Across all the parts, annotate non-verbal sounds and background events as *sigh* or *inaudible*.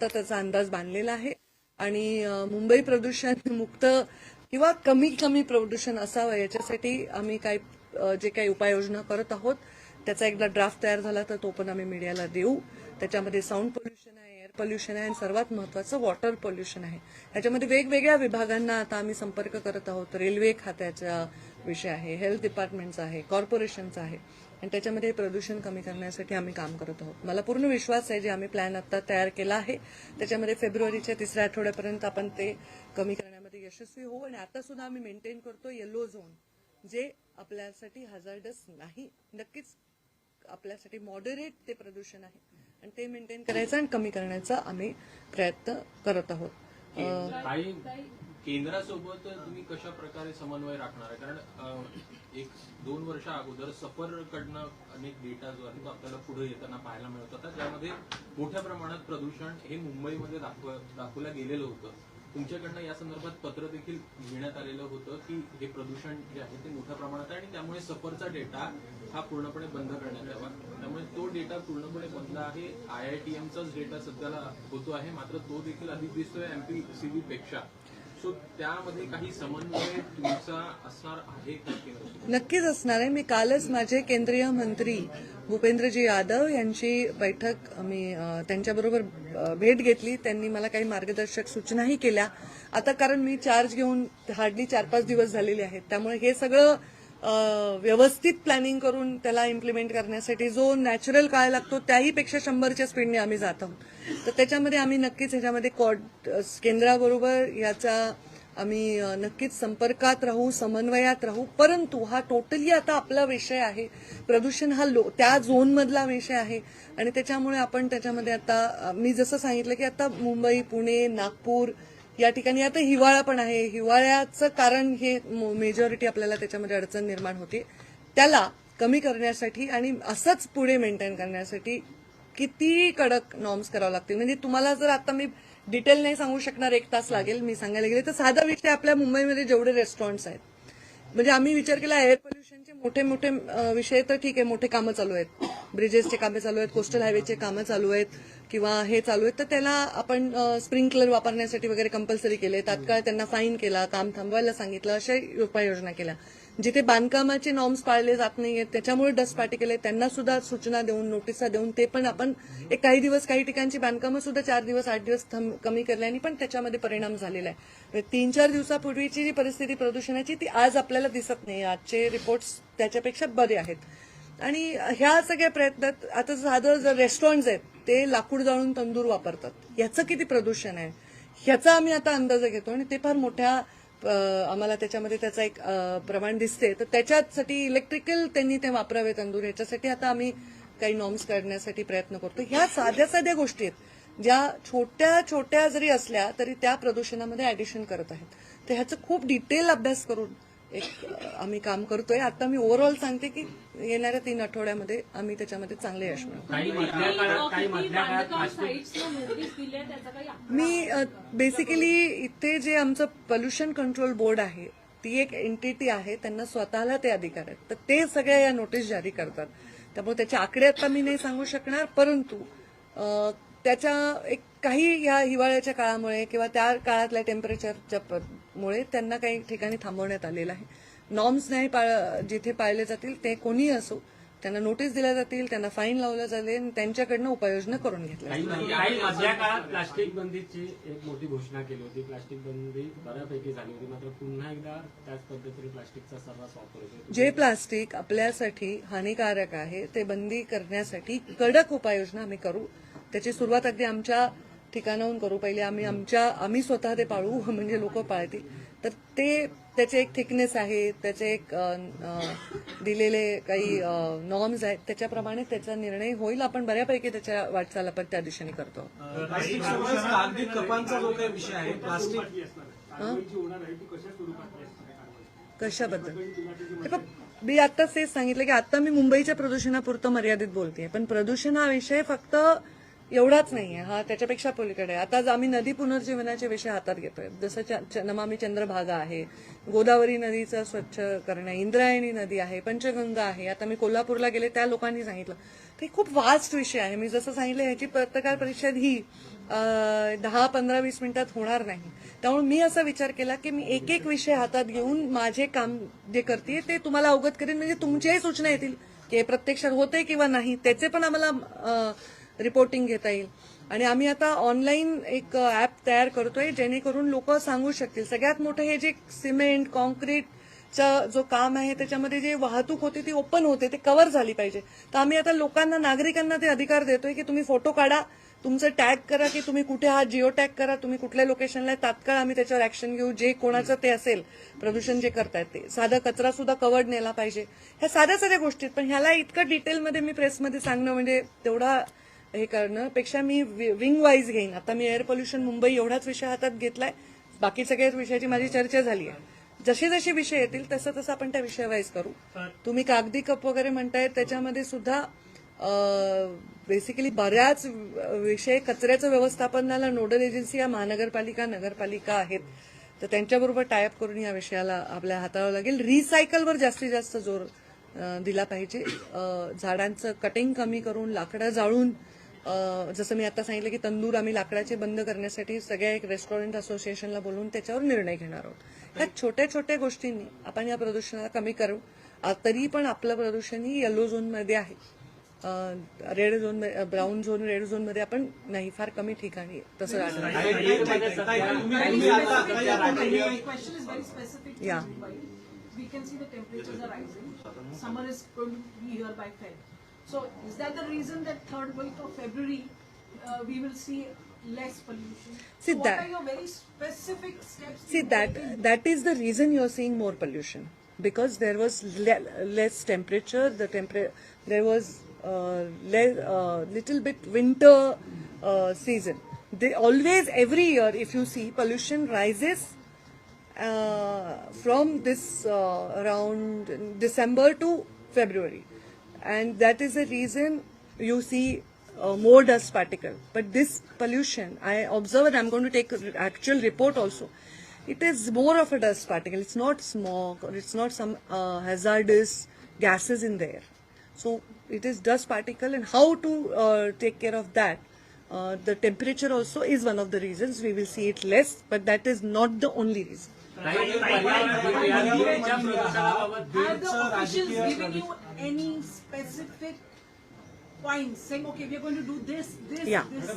आता त्याचा अंदाज बांधलेला आहे. आणि मुंबई प्रदूषण मुक्त किंवा कमी कमी प्रदूषण असावं याच्यासाठी आम्ही काही जे काही उपाययोजना करत आहोत त्याचा एकदा ड्राफ्ट तयार झाला तर तो पण आम्ही मीडियाला देऊ. त्याच्यामध्ये साऊंड पोल्युशन आहे एअर पोल्युशन आहे आणि सर्वात महत्वाचं वॉटर पोल्युशन आहे. त्याच्यामध्ये वेगवेगळ्या विभागांना आता आम्ही संपर्क करत आहोत. रेल्वे खात्याचा विषय आहे हेल्थ डिपार्टमेंटचा आहे कॉर्पोरेशनचा आहे. आणि त्याच्यामध्ये प्रदूषण कमी करण्यासाठी आम्ही काम करत आहोत. मला पूर्ण विश्वास आहे जे आम्ही प्लॅन आता तयार केला आहे त्याच्यामध्ये फेब्रुवारीच्या तिसऱ्या आठवड्यापर्यंत आपण ते कमी करण्यामध्ये यशस्वी होऊ आणि आता सुद्धा आम्ही मेंटेन करतो येलो झोन जे आपल्यासाठी हजार्डस नाही. नक्कीच आपल्यासाठी मॉडरेट ते प्रदूषण आहे. आणि ते मेंटेन करायचं आणि कमी करण्याचा आम्ही प्रयत्न करत आहोत. केंद्रासोबत तुम्ही कशा प्रकारे समन्वय राखणार? आहे कारण एक दोन वर्ष अगोदर सफरकडनं अनेक डेटा जो आहे तो आपल्याला पुढे येताना पाहायला मिळत होता. ज्यामध्ये मोठ्या प्रमाणात प्रदूषण हे मुंबईमध्ये दाखव दाखवलं गेलेलं होतं. तुमच्याकडनं या संदर्भात पत्र देखील घेण्यात आलेलं होतं की हे प्रदूषण जे आहे ते मोठ्या प्रमाणात आहे आणि त्यामुळे सफरचा डेटा हा पूर्णपणे बंद करण्यात यावा. त्यामुळे तो डेटा पूर्णपणे बंद आहे. आय आय टी एमचाच डेटा सध्याला होतो आहे. मात्र तो देखील अधिक दिसतोय एमपी सीबी पेक्षा. सो त्यामध्ये काही समन्वय तुमचा असणार आहे नक्कीच असणार आहे. मी कालच माझे केंद्रीय मंत्री भूपेंद्रजी यादव यांची बैठक मी त्यांच्याबरोबर भेट घेतली. त्यांनी मला काही मार्गदर्शक सूचनाही केल्या. आता कारण मी चार्ज घेऊन हार्डली चार पाच दिवस झालेले आहेत. त्यामुळे हे सगळं व्यवस्थित प्लॅनिंग करून त्याला इम्प्लिमेंट करण्यासाठी जो नॅचरल काळ लागतो त्याहीपेक्षा शंभरच्या स्पीडने आम्ही जात आहोत. तर त्याच्यामध्ये आम्ही नक्कीच ह्याच्यामध्ये कॉड केंद्राबरोबर याचा आम्ही नक्कीच संपर्कात राहू समन्वयात राहू. परंतु हा टोटली आता आपला विषय आहे. प्रदूषण हा लो त्या झोनमधला विषय आहे. आणि त्याच्यामुळे आपण त्याच्यामध्ये आता मी जसं सांगितलं की आता मुंबई पुणे नागपूर या ठिकाणी आता हिवाळा पण आहे. हिवाळ्याचं कारण हे मेजॉरिटी आपल्याला त्याच्यामध्ये अडचण निर्माण होते. त्याला कमी करण्यासाठी आणि असंच पुढे मेंटेन करण्यासाठी किती कडक नॉर्म्स करावं लागतील? म्हणजे तुम्हाला जर आता मी डिटेल नाही सांगू शकणार एक तास लागेल मी सांगायला गेले तर साधा विषय आपल्या मुंबईमध्ये जेवढे रेस्टॉरंट्स आहेत म्हणजे आम्ही विचार केला एअर पोल्युशनचे मोठे मोठे विषय तर ठीक आहे मोठे कामं चालू आहेत. ब्रिजेसचे कामे चालू आहेत कोस्टल हायवेचे कामं चालू आहेत किंवा हे चालू आहेत. तर त्याला आपण स्प्रिंकलर वापरण्यासाठी वगैरे कंपल्सरी केले. तात्काळ त्यांना फाईन केला काम थांबवायला सांगितलं अशा उपाययोजना केल्या. जिथे बांधकामाचे नॉर्म्स पाळले जात नाहीयेत त्याच्यामुळे डस्ट पार्टिकल आहे त्यांना सुद्धा सूचना देऊन नोटिसा देऊन ते पण आपण एक काही दिवस काही ठिकाणची बांधकामं सुद्धा चार दिवस आठ दिवस थम- कमी केल्याने पण त्याच्यामध्ये परिणाम झालेला आहे. म्हणजे तीन चार दिवसापूर्वीची जी परिस्थिती प्रदूषणाची ती आज आपल्याला दिसत नाही. आजचे रिपोर्ट्स त्याच्यापेक्षा बरे आहेत. आणि ह्या सगळ्या प्रयत्नात आता साधं जर रेस्टॉरंट्स आहेत ते लाकूड जाळून तंदूर वापरतात. याचं किती प्रदूषण आहे? ह्याचा आम्ही आता अंदाज घेतो आणि ते फार मोठ्या आम्हाला त्याच्यामध्ये त्याचा एक प्रमाण दिसते. तर त्याच्यासाठी इलेक्ट्रिकल त्यांनी ते वापरावे तंदूर. ह्याच्यासाठी आता आम्ही काही नॉर्म्स करण्यासाठी प्रयत्न करतो. ह्या साध्या साध्या गोष्टी आहेत. ज्या छोट्या छोट्या जरी असल्या तरी त्या प्रदूषणामध्ये ऍडिशन करत आहेत. तर ह्याचं खूप डिटेल अभ्यास करून एक आम्ही काम करतोय. आता मी ओव्हरऑल सांगते की येणाऱ्या तीन आठवड्यामध्ये आम्ही त्याच्यामध्ये चांगले यश मिळवू. काही मधल्या काळात काही मधल्या काळात बांधकाम प्लास्टिक साईट्सला नोटीस दिली त्याचा काही मी बेसिकली इथे जे आमचं पोल्युशन कंट्रोल बोर्ड आहे ती एक एंटिटी आहे त्यांना स्वतःला ते अधिकार आहेत. तर ते सगळ्या या नोटीस जारी करतात. त्यामुळे त्याचे आकडे आता मी नाही सांगू शकणार परंतु त्याच्या एक काही या हिवाळ्याच्या काळामुळे किंवा त्या काळातल्या टेम्परेचरच्या मुळे त्यांना काही ठिकाणी थांबवण्यात आलेलं आहे. नॉर्म्स नाही पाळ जिथे पाळले जातील ते कोणीही असो त्यांना नोटीस दिल्या जातील त्यांना फाईन लावलं जाईल आणि त्यांच्याकडनं उपाययोजना करून घेतल्या मधल्या काळात प्लास्टिक बंदीची एक मोठी घोषणा केली होती. प्लास्टिक बंदी बऱ्यापैकी झाली होती. मात्र पुन्हा एकदा त्याच पद्धतीने प्लास्टिकचा सर्रास वापर होतो जे प्लास्टिक आपल्यासाठी हानिकारक आहे ते बंदी करण्यासाठी कडक उपाययोजना आम्ही करू. त्याची सुरुवात अगदी आमच्या ठिकाणाहून करू. पहिले आम्ही आमच्या आम्ही स्वतः ते पाळू *laughs* म्हणजे लोक पाळतील. तर ते त्याचे एक थिकनेस आहे त्याचे एक दिलेले काही नॉर्म्स आहेत. त्याच्याप्रमाणे त्याचा निर्णय होईल. आपण बऱ्यापैकी त्याच्या वाटचाल आपण त्या दिशेने करतो. प्लास्टिक सोबत कागदी कपांचा जो काही विषय आहे प्लास्टिक कशाबद्दल? हे बघ, मी आत्ताच तेच सांगितलं की आता मी मुंबईच्या प्रदूषणापुरतं मर्यादित बोलते पण प्रदूषण हा विषय फक्त एवढाच नाहीये. हा त्याच्यापेक्षा पलीकडे. आताच आता आम्ही नदी पुनर्जीवनाचे विषय हातात घेतोय. जसं नमामी चंद्रभागा आहे गोदावरी नदीचं स्वच्छ करणं इंद्रायणी नदी आहे पंचगंगा आहे. आता मी कोल्हापूरला गेले त्या लोकांनी सांगितलं. ते खूप वास्ट विषय आहे. मी जसं सांगितलं ह्याची पत्रकार परिषद ही दहा पंधरा वीस मिनिटात होणार नाही. त्यामुळे मी असा विचार केला की मी एक एक विषय हातात घेऊन माझे काम जे करते ते तुम्हाला अवगत करेन. म्हणजे तुमच्याही सूचना येतील की हे प्रत्यक्षात होते किंवा नाही. त्याचे पण आम्हाला रिपोर्टिंग घेता येईल. आणि आम्ही आता ऑनलाईन एक uh, ऍप तयार करतोय जेणेकरून लोक सांगू शकतील. सगळ्यात मोठं हे जे सिमेंट कॉन्क्रीटचा जो काम आहे त्याच्यामध्ये जे वाहतूक होते ती ओपन होते ते कव्हर झाली पाहिजे. तर आम्ही आता लोकांना नागरिकांना ते अधिकार देतोय की तुम्ही फोटो काढा तुमचं टॅग करा की तुम्ही कुठे हा जिओ टॅग करा तुम्ही कुठल्या लोकेशनला आहे, तात्काळ आम्ही त्याच्यावर ऍक्शन घेऊ जे कोणाचं ते असेल प्रदूषण जे करतायत ते. साधा कचरा सुद्धा कवर्ड नेला पाहिजे. ह्या साध्या साध्या गोष्टी आहेत. पण ह्याला इतकं डिटेलमध्ये मी प्रेसमध्ये सांगणं म्हणजे तेवढा हे करणं. पेक्षा मी विंग वाईज घेईन. आता मी एअर पोल्युशन मुंबई एवढाच विषय हातात घेतलाय. बाकी सगळ्याच विषयाची माझी चर्चा झाली आहे. जसे जसे विषय येतील तसं तसं आपण त्या विषय वाईज करू. तुम्ही कागदी कप वगैरे म्हणताय त्याच्यामध्ये सुद्धा बेसिकली बऱ्याच विषय कचऱ्याचं व्यवस्थापनाला नोडल एजन्सी या महानगरपालिका नगरपालिका आहेत. तर त्यांच्याबरोबर टायअप करून या विषयाला आपल्या हाताळावं लागेल. रिसायकलवर जास्तीत जास्त जोर दिला पाहिजे. झाडांचं कटिंग कमी करून लाकडं जाळून जसं मी आता सांगितलं की तंदूर आम्ही लाकडाचे बंद करण्यासाठी सगळ्या एक रेस्टॉरंट असोसिएशनला बोलून त्याच्यावर निर्णय घेणार आहोत ह्या छोट्या छोट्या गोष्टींनी आपण या प्रदूषणाला कमी करू आ, तरी पण आपलं प्रदूषण ही येलो झोनमध्ये आहे red zone brown zone red झोनमध्ये आपण नाही फार कमी ठिकाणी. तसं. We can see the temperatures are rising. Summer is going to be here by Feb. So is that the reason that third week of February uh, we will see less pollution? See so what that- are your very specific steps? See that that is the reason you are seeing more pollution because there was le- less temperature. The temperature there was uh, uh, little bit winter uh, season. They always every year if you see pollution rises uh, from this uh, around December to February, and that is the reason you see uh, more dust particle. But this pollution, I observe, and I'm going to take actual report also. It is more of a dust particle. It's not smog or it's not some uh, hazardous gases in there. So it is dust particle, and how to uh, take care of that. Uh, the temperature also is one of the reasons we will see it less, but that is not the only reason. Are the officials giving you any specific points saying, okay, we are going to do this, this, Yeah. this?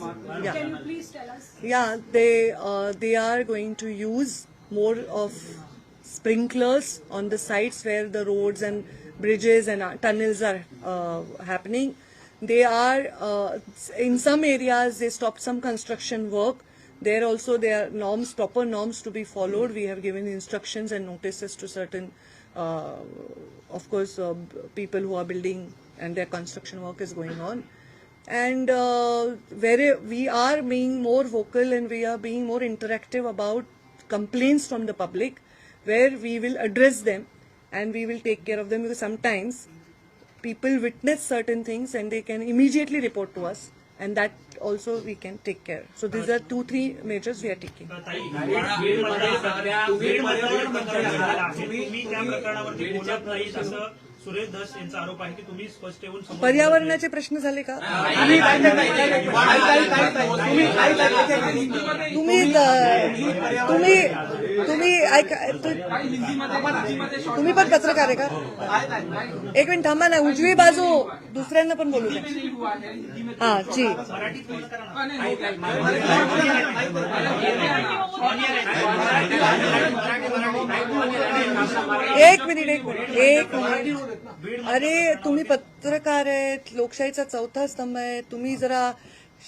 Yeah. Can you please tell us? Yeah, they uh, they are going to use more of sprinklers on the sites where the roads and bridges and tunnels are uh, happening. They are uh, in some areas they stopped some construction work there also there are norms, proper norms to be followed. We have given instructions and notices to certain, uh, of course, uh, people who are building and their construction work is going on and uh, where we are being more vocal and we are being more interactive about complaints from the public where we will address them and we will take care of them because sometimes people witness certain things and they can immediately report to us and that also we can take care so these are two three measures we are taking बीडमध्ये सध्या पर्यावरण मंत्री आहात. तुम्ही तुम्ही त्या प्रकरणावरती बोलत नाही असं सुरेश धस यांचा आरोप आहे की तुम्ही स्पष्ट येऊन समोर पर्यावरणाचे प्रश्न झाले का तुम्ही तुम्ही तुम्ही अ, तुम्ही तुम्ही ऐका तु- तुम्ही पण पत्रकार आहे का एक मिनिट थांबा ना उजवी बाजू दुसऱ्यांना पण बोलू द्या हा जी एक मिनिट एक मिनिट एक मिनिट अरे तुम्ही पत्रकार आहेत लोकशाहीचा चौथा स्तंभ आहे तुम्ही जरा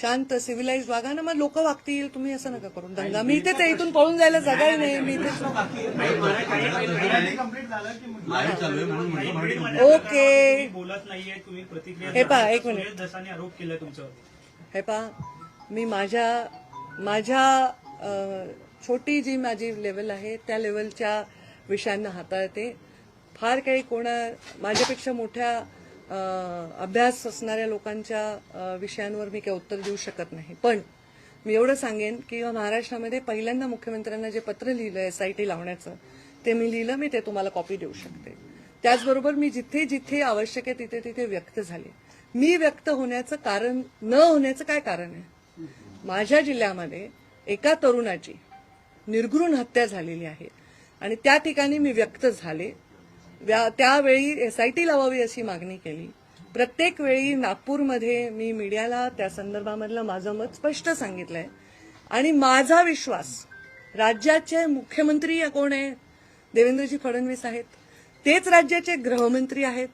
शांत सिव्हिलाइज वागा ना मग लोक वागतील. तुम्ही असं नका करून दंगा. मी इथेच आहे इथून पळून जायला जागाही नाही. मी इथेच ओके. तुम्ही बोलत नाहीये तुम्ही प्रतिक्रिया हे पहा. एक मिनिट. आरोप केला तुमच्यावर हे पा मी माझ्या माझ्या छोटी जी माझी लेवल आहे त्या लेवलच्या विषयांना हाताळते. फार काही कोणा माझ्यापेक्षा मोठ्या अभ्यास असणाऱ्या लोकांच्या विषयांवर मी काही उत्तर देऊ शकत नाही. पण मी एवढं सांगेन की महाराष्ट्रामध्ये पहिल्यांदा मुख्यमंत्र्यांना जे पत्र लिहिलं एस आय टी लावण्याचं ते मी लिहिलं मी ते तुम्हाला कॉपी देऊ शकते. त्याचबरोबर मी जिथे जिथे आवश्यक आहे तिथे तिथे व्यक्त झाले. मी व्यक्त होण्याचं कारण न होण्याचं काय कारण आहे? माझ्या जिल्ह्यामध्ये एका तरुणाची निर्घृण हत्या झालेली आहे. आणि त्या ठिकाणी मी व्यक्त झाले. त्यावेळी एस आय टी लावावी अशी मागणी केली. प्रत्येक वेळी नागपूरमध्ये मी मीडियाला त्या संदर्भामधलं माझं मत स्पष्ट सांगितलंय. आणि माझा विश्वास राज्याचे मुख्यमंत्री कोण आहे? देवेंद्रजी फडणवीस आहेत. तेच राज्याचे गृहमंत्री आहेत.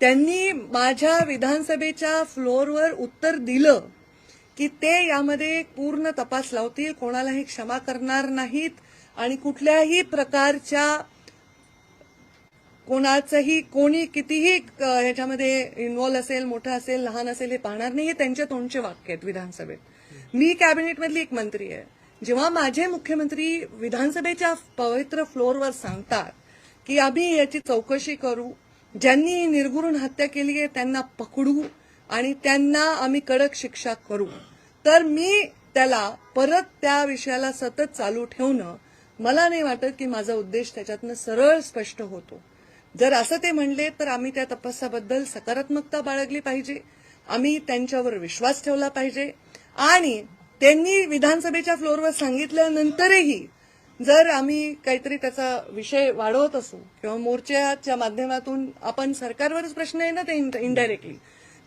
त्यांनी माझ्या विधानसभेच्या फ्लोअरवर उत्तर दिलं की ते यामध्ये पूर्ण तपास लावतील कोणालाही क्षमा करणार नाहीत आणि कुठल्याही प्रकारच्या कोणाचंही कोणी कितीही ह्याच्यामध्ये इन्व्हॉल्व असेल मोठं असेल लहान असेल हे पाहणार नाही हे त्यांच्या तोंडचे वाक्य आहेत विधानसभेत. मी कॅबिनेटमधली एक मंत्री आहे. जेव्हा माझे मुख्यमंत्री विधानसभेच्या पवित्र फ्लोअरवर सांगतात की आम्ही याची चौकशी करू ज्यांनी निर्गुरून हत्या केली आहे त्यांना पकडू आणि त्यांना आम्ही कडक शिक्षा करू तर मी त्याला परत त्या विषयाला सतत चालू ठेवणं मला नाही वाटत की माझा उद्देश त्याच्यातनं सरळ स्पष्ट होतो. जर असं ते म्हणले तर आम्ही त्या तपासाबद्दल सकारात्मकता बाळगली पाहिजे. आम्ही त्यांच्यावर विश्वास ठेवला पाहिजे. आणि त्यांनी विधानसभेच्या फ्लोअरवर सांगितल्यानंतरही जर आम्ही काहीतरी त्याचा विषय वाढवत असू किंवा मोर्चाच्या माध्यमातून आपण सरकारवरच प्रश्न आहे ना ते इनडायरेक्टली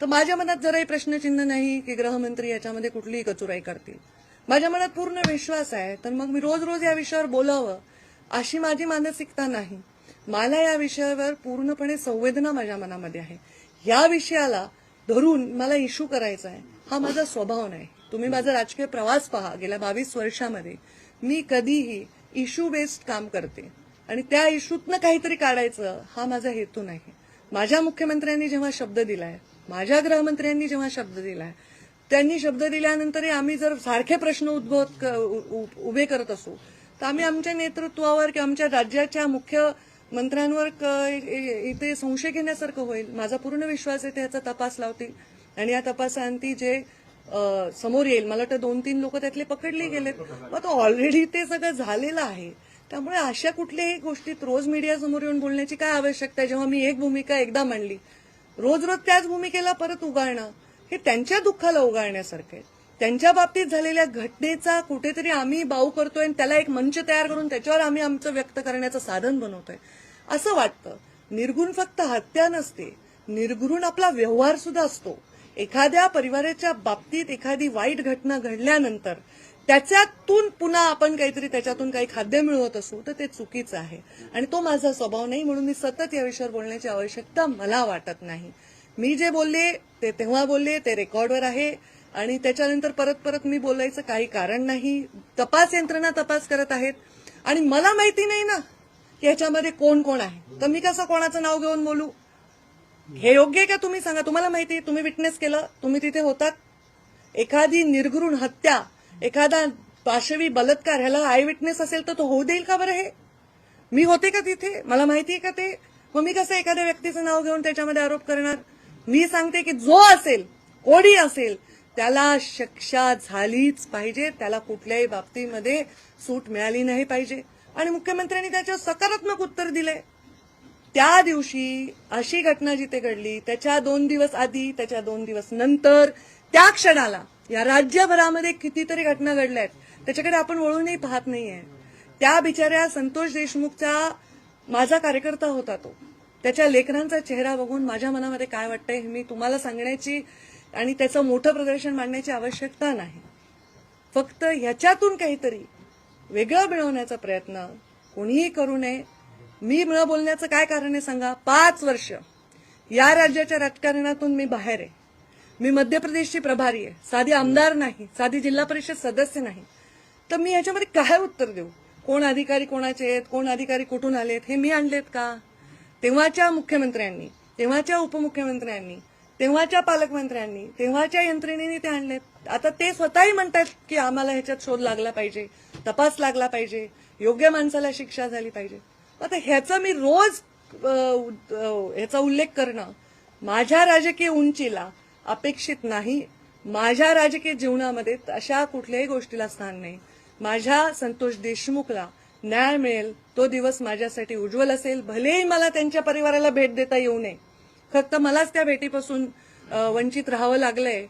तर माझ्या मनात जराही प्रश्नचिन्ह नाही की गृहमंत्री याच्यामध्ये कुठलीही कचुराई करतील. माझ्या मनात पूर्ण विश्वास आहे तर मग मी रोज रोज या विषयावर बोलावं अशी माझी मानसिकता नाही. मला या विषयावर पूर्णपणे संवेदना माझ्या मनामध्ये आहे. या विषयाला धरून मला इश्यू करायचा आहे हा माझा स्वभाव नाही. तुम्ही माझा राजकीय प्रवास पहा. गेल्या बावीस वर्षामध्ये मी कधीही इश्यू बेस्ड काम करते. आणि त्या इश्यूतनं काहीतरी काढायचं हा माझा हेतू नाही. माझ्या मुख्यमंत्र्यांनी जेव्हा शब्द दिलाय माझ्या गृहमंत्र्यांनी जेव्हा शब्द दिलाय त्यांनी शब्द दिल्यानंतरही आम्ही जर सारखे प्रश्न उद्भवत क- उ- उ- उभे करत असू तर आम्ही आमच्या नेतृत्वावर किंवा आमच्या राज्याच्या मुख्य मंत्र्यांवर इथे संशय घेण्यासारखं होईल. माझा पूर्ण विश्वास आहे ते ह्याचा तपास लावतील. आणि या तपासांती जे समोर येईल मला वाटतं दोन तीन लोक त्यातले पकडले गेलेत. मग तो ऑलरेडी ते सगळं झालेलं आहे. त्यामुळे अशा कुठल्याही गोष्टीत रोज मीडिया समोर येऊन बोलण्याची काय आवश्यकता आहे? जेव्हा मी एक भूमिका एकदा मांडली रोज रोज त्याच भूमिकेला परत उगाळणं हे त्यांच्या दुःखाला उगाळण्यासारखं आहे. त्यांच्या बाबतीत झालेल्या घटनेचा कुठेतरी आम्ही बाऊ करतोय आणि त्याला एक मंच तयार करून त्याच्यावर आम्ही आमचं व्यक्त करण्याचं साधन बनवतोय. असं वाटतं. निर्गुण फक्त हत्या नसते. निर्गुण आपला व्यवहार सुद्धा असतो. एखाद्या परिवाराच्या बाबतीत एखादी वाईट घटना घडल्यानंतर त्याच्यातून पुन्हा आपण काहीतरी त्याच्यातून काही खाद्य मिळवत असू तर ते चुकीचं आहे. आणि तो माझा स्वभाव नाही म्हणून मी सतत या विषयावर बोलण्याची आवश्यकता मला वाटत नाही. मी जे बोलले ते तेव्हा बोलले ते रेकॉर्डवर आहे. आणि त्याच्यानंतर परत परत मी बोलायचं काही कारण नाही. तपास यंत्रणा तपास करत आहेत. आणि मला माहिती नाही ना की ह्याच्यामध्ये कोण कोण आहे. तर मी कसं कोणाचं नाव घेऊन बोलू? हे योग्य आहे का तुम्ही सांगा? तुम्हाला माहिती आहे तुम्ही विटनेस केलं तुम्ही तिथे होतात. एखादी निर्घृण हत्या एखादा पाशवी बलात्कार ह्याला आय विटनेस असेल तर तो होऊ देईल का बरं हे? मी होते का तिथे? मला माहिती आहे का ते? मग मी कसं एखाद्या व्यक्तीचं नाव घेऊन त्याच्यामध्ये आरोप करणार? मी सांगते की जो असेल कोणी असेल त्याला शिक्षा झालीच पाहिजे. त्याला कुठल्याही बाबतीमध्ये सूट मिळाली नाही पाहिजे. आणि मुख्यमंत्र्यांनी त्याच्यावर सकारात्मक उत्तर दिलंय. त्या दिवशी अशी घटना जिथे घडली त्याच्या दोन दिवस आधी त्याच्या दोन दिवस नंतर त्या क्षणाला या राज्यभरामध्ये कितीतरी घटना घडल्या आहेत त्याच्याकडे आपण वळूनही पाहत नाहीये. त्या बिचाऱ्या संतोष देशमुखचा माझा कार्यकर्ता होता तो. त्याच्या लेकरांचा चेहरा बघून माझ्या मनामध्ये काय वाटतंय हे मी तुम्हाला सांगण्याची आणि त्याचं मोठं प्रदर्शन मांडण्याची आवश्यकता नाही. फक्त ह्याच्यातून काहीतरी वेगळं मिळवण्याचा प्रयत्न कोणीही करू नये. मी न बोलण्याचं काय कारण आहे सांगा? पाच वर्ष या राज्याच्या राजकारणातून मी बाहेर आहे. मी मध्य प्रदेशची प्रभारी आहे. साधी आमदार नाही साधी जिल्हा परिषद सदस्य नाही. तर मी याच्यामध्ये काय उत्तर देऊ? कोण अधिकारी कोणाचे आहेत? कोण अधिकारी कुठून आलेत? हे मी आणलेत का? तेव्हाच्या मुख्यमंत्र्यांनी तेव्हाच्या उपमुख्यमंत्र्यांनी तेव्हाच्या पालकमंत्र्यांनी तेव्हाच्या यंत्रणेने ते आणलेत आता ते स्वतःही म्हणतात की आम्हाला ह्याच्यात शोध लागला पाहिजे तपास लागला पाहिजे योग्य माणसाला शिक्षा झाली पाहिजे. आता ह्याचं मी रोज ह्याचा उल्लेख करणं माझ्या राजकीय उंचीला अपेक्षित नाही. माझ्या राजकीय जीवनामध्ये अशा कुठल्याही गोष्टीला स्थान नाही. माझ्या संतोष देशमुखला न्याय मिळेल तो दिवस माझ्यासाठी उज्ज्वल असेल. भलेही मला त्यांच्या परिवाराला भेट देता येऊ नये. फक्त मलाच त्या भेटीपासून वंचित राहावं लागलंय.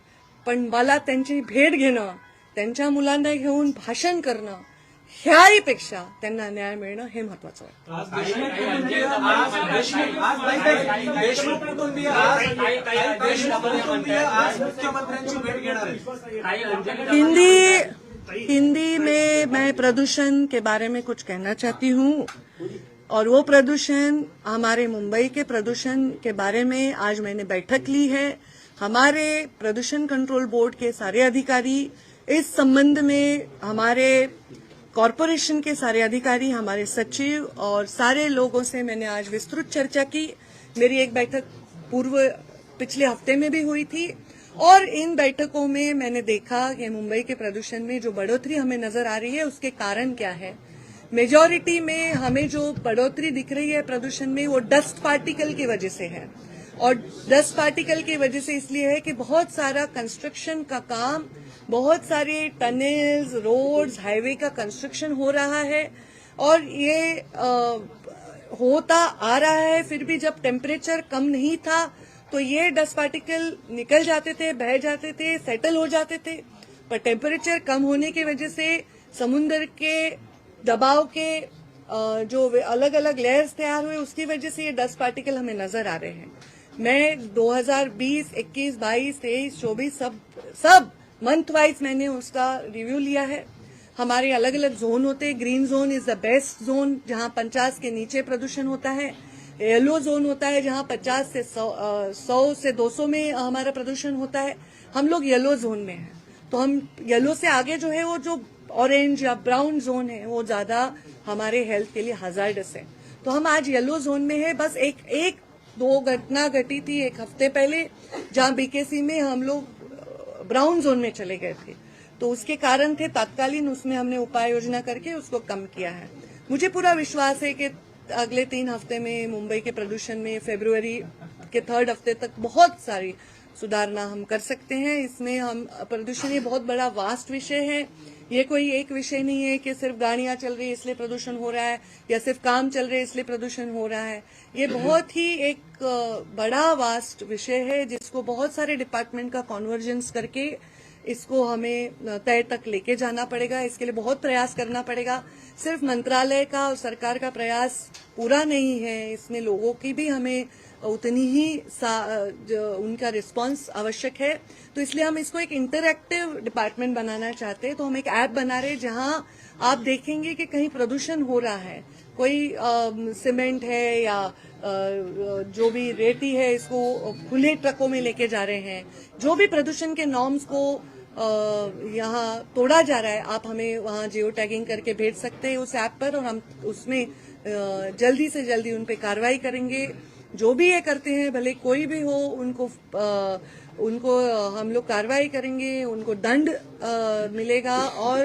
पण मला त्यांची भेट घेणं त्यांच्या मुलांना घेऊन भाषण करणं ह्याही पेक्षा त्यांना न्याय मिळणं हे महत्वाचं वाटतं. हिंदी हिंदी में मैं प्रदूषण के बारे में कुछ कहना चाहती हूँ। और वो प्रदूषण, हमारे मुंबई के प्रदूषण के बारे में आज मैंने बैठक ली है। हमारे प्रदूषण कंट्रोल बोर्ड के सारे अधिकारी, इस संबंध में हमारे कॉरपोरेशन के सारे अधिकारी, हमारे सचिव और सारे लोगों से मैंने आज विस्तृत चर्चा की। मेरी एक बैठक पूर्व, पिछले हफ़्ते में भी हुई थी और इन बैठकों में मैंने देखा कि मुंबई के प्रदूषण में जो बढ़ोतरी हमें नज़र आ रही है, उसके कारण क्या है। मेजॉरिटी में हमें जो बढ़ोतरी दिख रही है प्रदूषण में वो डस्ट पार्टिकल की वजह से है। और डस्ट पार्टिकल की वजह से इसलिए है कि बहुत सारा कंस्ट्रक्शन का काम बहुत सारे टनल्स रोड्स हाईवे का कंस्ट्रक्शन हो रहा है। और ये अ, होता आ रहा है फिर भी जब टेम्परेचर कम नहीं था तो ये डस्ट पार्टिकल निकल जाते थे बह जाते थे सेटल हो जाते थे। पर टेम्परेचर कम होने की वजह से समुन्द्र के दबाव के जो अलग अलग लेयर्स तैयार हुए उसकी वजह से ये डस्ट पार्टिकल हमें नज़र आ रहे हैं। मैं 2020, 21, 22, 23, 24 सब सब मंथ वाइज मैंने उसका रिव्यू लिया है। हमारे अलग अलग जोन होते हैं। Green zone is the best zone जहाँ पचास के नीचे प्रदूषण होता है। येलो जोन होता है जहाँ पचास से सौ से 200 में हमारा प्रदूषण होता है। हम लोग येलो जोन में हैं। तो हम येलो से आगे जो है वो जो ऑरेंज या ब्राउन जोन है, वो ज़्यादा हमारे हेल्थ के लिए हजार्डस है। तो हम आज येलो जोन में है, बस एक एक, दो घटना घटी थी एक हफ़्ते पहले, जहाँ बीकेसी में हम लोग ब्राउन जोन में चले गए थे। तो उसके कारण थे, तत्कालीन उसमें हमने उपाय योजना करके उसको कम किया है। मुझे पूरा विश्वास है कि अगले तीन हफ़्ते में मुंबई के प्रदूषण में फेब्रुवरी के थर्ड हफ़्ते तक बहुत सारी सुधारना हम कर सकते हैं। इसमें हम, प्रदूषण ये बहुत बड़ा वास्ट विषय है। ये कोई एक विषय नहीं है कि सिर्फ़ गाड़ियाँ चल रही है इसलिए प्रदूषण हो रहा है या सिर्फ़ काम चल रहे हैं इसलिए प्रदूषण हो रहा है। ये बहुत ही एक बड़ा वास्ट विषय है जिसको बहुत सारे डिपार्टमेंट का कॉन्वर्जेंस करके इसको हमें तय तक लेके जाना पड़ेगा। इसके लिए बहुत प्रयास करना पड़ेगा। सिर्फ़ मंत्रालय का और सरकार का प्रयास पूरा नहीं है। इसमें लोगों की भी हमें उतनी ही जो उनका रिस्पांस आवश्यक है। तो इसलिए हम इसको एक इंटरएक्टिव डिपार्टमेंट बनाना चाहते हैं। तो हम एक ऐप बना रहे हैं जहाँ आप देखेंगे कि कहीं प्रदूषण हो रहा है। कोई सीमेंट है या अ, जो भी रेती है इसको खुले ट्रकों में लेके जा रहे हैं। जो भी प्रदूषण के नॉर्म्स को यहाँ तोड़ा जा रहा है आप हमें वहाँ जियो टैगिंग करके भेज सकते हैं उस ऐप पर और हम उसमें जल्दी से जल्दी उन पे कार्रवाई करेंगे। जो भी ये करते हैं भले कोई भी हो उनको अ, उनको हम लोग कार्रवाई करेंगे उनको दंड अ, मिलेगा और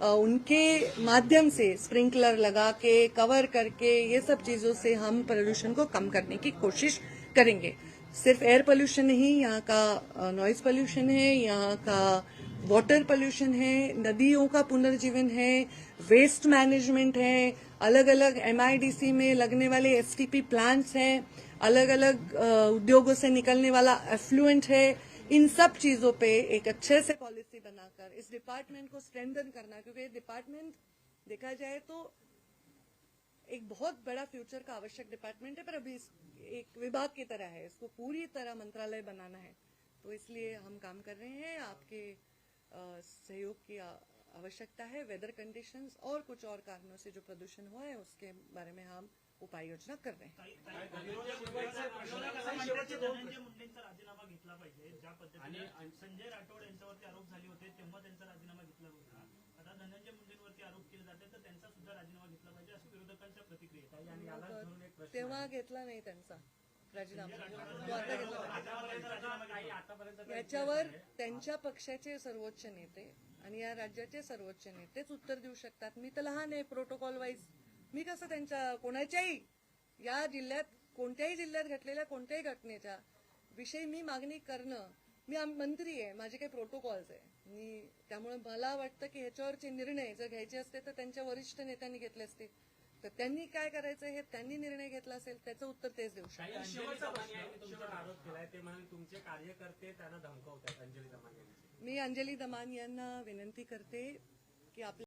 अ, उनके माध्यम से स्प्रिंकलर लगा के कवर करके ये सब चीज़ों से हम प्रदूषण को कम करने की कोशिश करेंगे। सिर्फ़ एयर पोल्यूशन नहीं यहाँ का नॉइज़ पोल्यूशन है यहाँ का वाटर पोल्यूशन है नदियों का पुनर्जीवन है वेस्ट मैनेजमेंट है अलग अलग एमआईडीसी में लगने वाले एसटीपी प्लांट्स हैं। अलग अलग उद्योगों से निकलने वाला एफ्लुएंट है, इन सब चीज़ों पे एक अच्छे से पॉलिसी बनाकर, इस डिपार्टमेंट को स्ट्रेंथन करना, क्योंकि डिपार्टमेंट देखा जाए तो एक बहुत बड़ा फ्यूचर का आवश्यक डिपार्टमेंट है, पर अभी एक विभाग की तरह है, इसको पूरी तरह मंत्रालय बनाना है। तो इसलिए हम काम कर रहे हैं, आपके सहयोग की आवश्यकता है वेदर कंडीशंस और कुछ और कारणों से जो प्रदूषण हुआ है, उसके बारे में हम उपाय योजना कर रहे हैं शेवटचे धनंजय मुंडेंचा राजीनामा घेतला पाहिजे ज्या पद्धतीने संजय राठोड यांच्यावरती आरोप झाले होते तेव्हा त्यांचा राजीनामा घेतला होता. आता धनंजय मुंडेंवरती आरोप केले जाते तर त्यांचा सुद्धा राजीनामा घेतला पाहिजे अशी विरोधकांच्या प्रतिक्रिया तेव्हा घेतला नाही त्यांचा राजीनामा. तो आता घेतला काही आतापर्यंत याच्यावर त्यांच्या पक्षाचे सर्वोच्च नेते आणि या राज्याचे सर्वोच्च नेतेच उत्तर देऊ शकतात. मी तर लहान आहे प्रोटोकॉल वाईज मी कसं त्यांच्या कोणाच्याही या जिल्ह्यात कोणत्याही जिल्ह्यात घडलेल्या कोणत्याही घटनेच्या विषयी मी मागणी करणं मी आम- मंत्री आहे माझे काही प्रोटोकॉल्स आहे. मी त्यामुळे मला वाटतं की ह्याच्यावरचे निर्णय जर घ्यायचे असते तर त्यांच्या वरिष्ठ नेत्यांनी घेतले असते. तर त्यांनी काय करायचं हे त्यांनी निर्णय घेतला असेल त्याचं उत्तर तेच देऊ शकतात काही अंजली दमानी यांनी तुमच्यावर आरोप केलाय ते म्हणाले तुमचे कार्यकर्ते त्यांना धमकावतात अंजली दमानी यांचे मी अंजली दमान यांना विनंती करते की आपल्या